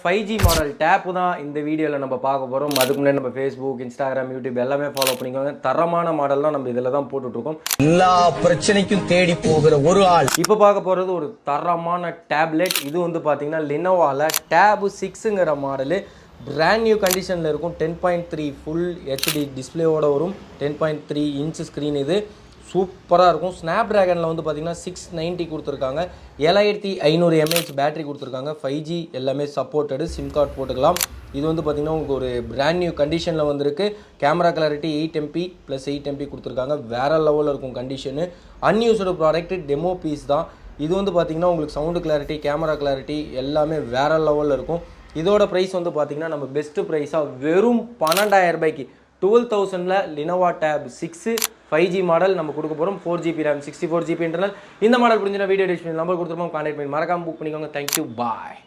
Five G model tape தான் இந்த வீடியோவில் நம்ம பார்க்க போகிறோம் அதுக்கு முன்னாடி நம்ம ஃபேஸ்புக் இன்ஸ்டாகிராம் யூடியூப் எல்லாமே ஃபாலோ பண்ணிக்கோங்க. தரமான மாடல் தான் நம்ம இதில் தான் போட்டுட்ருக்கோம். எல்லா பிரச்சனைக்கும் தேடி போகிற ஒரு ஆள். இப்போ பார்க்க போகிறது ஒரு தரமான டேப்லெட் இது வந்து பார்த்தீங்கன்னா லினோவாவில் டேபு சிக்ஸுங்கிற மாடலு பிராண்ட் நியூ கண்டிஷனில் இருக்கும். Ten point three full HD டிஸ்பிளேவோட வரும். Ten point three inch screen இது. சூப்பராக இருக்கும். ஸ்னாப் ட்ராகனில் வந்து பார்த்தீங்கன்னா சிக்ஸ் நைன்ட்டி கொடுத்துருக்காங்க. ஏழாயிரத்தி ஐநூறு எம்ஏஹெச் பேட்டரி கொடுத்துருக்காங்க. ஃபைவ் ஜி எல்லாமே சப்போர்ட்டடு சிம் கார்டு போட்டுக்கலாம். இது வந்து பார்த்தீங்கன்னா உங்களுக்கு ஒரு பிராண்ட் நியூ கண்டிஷனில் வந்திருக்கு. Camera clarity eight MP plus eight MP கொடுத்துருக்காங்க. வேறு லெவலில் இருக்கும் condition unused product demo piece தான். இது வந்து பார்த்தீங்கன்னா உங்களுக்கு சவுண்டு கிளாரிட்டி கேமரா கிளாரிட்டி எல்லாமே வேறு லெவலில் இருக்கும். இதோட ப்ரைஸ் வந்து பார்த்தீங்கன்னா நம்ம பெஸ்ட்டு ப்ரைஸாக வெறும் பன்னெண்டாயிரம் ரூபாய்க்கு twelve தௌசண்டில் Lenovo tab six five G model நம்ம கொடுக்க போகிறோம் four GB RAM sixty four GB internal இந்த மாடல் புரிஞ்சுன்னா வீடியோ டிஸ்பிளே நம்பர் கொடுத்துருப்போம். கான்டாக்ட் பண்ணி மறக்காம புக் பண்ணிக்கோங்க. Thank you bye